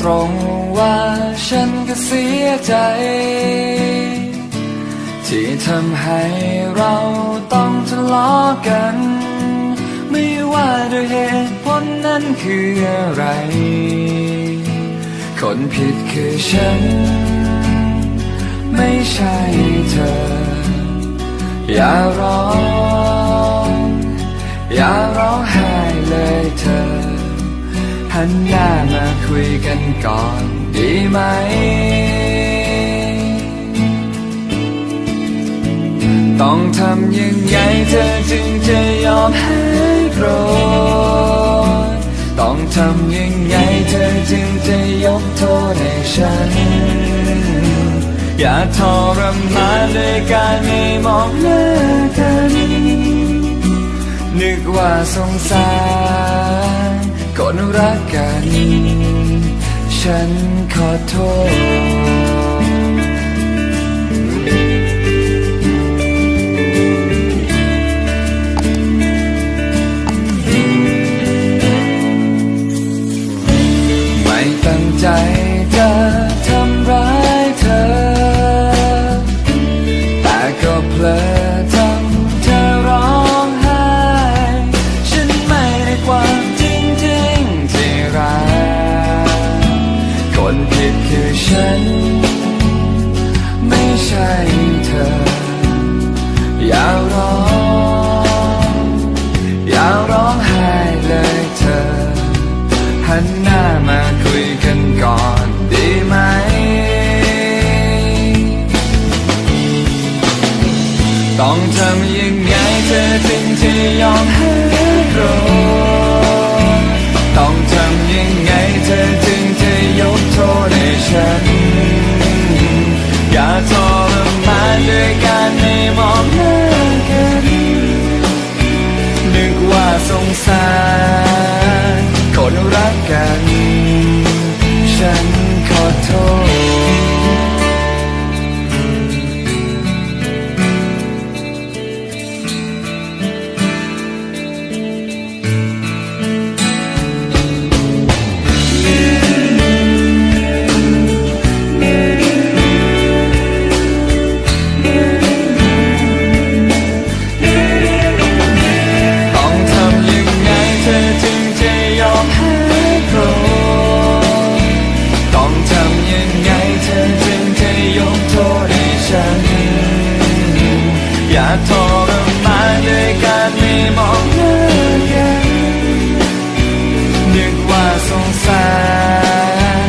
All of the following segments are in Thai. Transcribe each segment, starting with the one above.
ตรงว่าฉันก็เสียใจ ที่ทำให้เราต้องทะเลาะกัน ไม่ว่าด้วยเหตุผลนั้นคืออะไร คนผิดคือฉัน ไม่ใช่เธอ อย่าร้องอย่าร้องไห้เลยเธอ หันหน้ามาคุยกันก่อนดีไหม ต้องทำยังไงเธอจึงจะยอมให้โกรธ ต้องทำยังไงเธอจึงจะยกโทษให้ฉัน อย่าทรมานด้วยการไม่มองหน้ากัน นึกว่าสงสาร คนรักกัน ฉันขอโทษ ต้องทำ ทรมานด้วยการไม่มองหน้ากันนึกว่าสงสา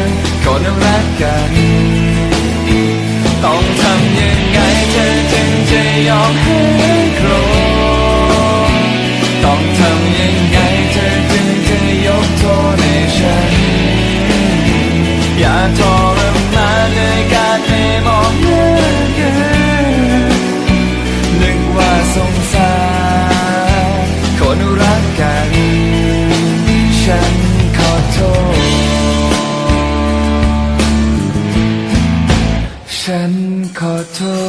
รคนรักกัน ต้องทำยังไงเธอจึงจะยอมให้โกรธ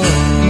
love.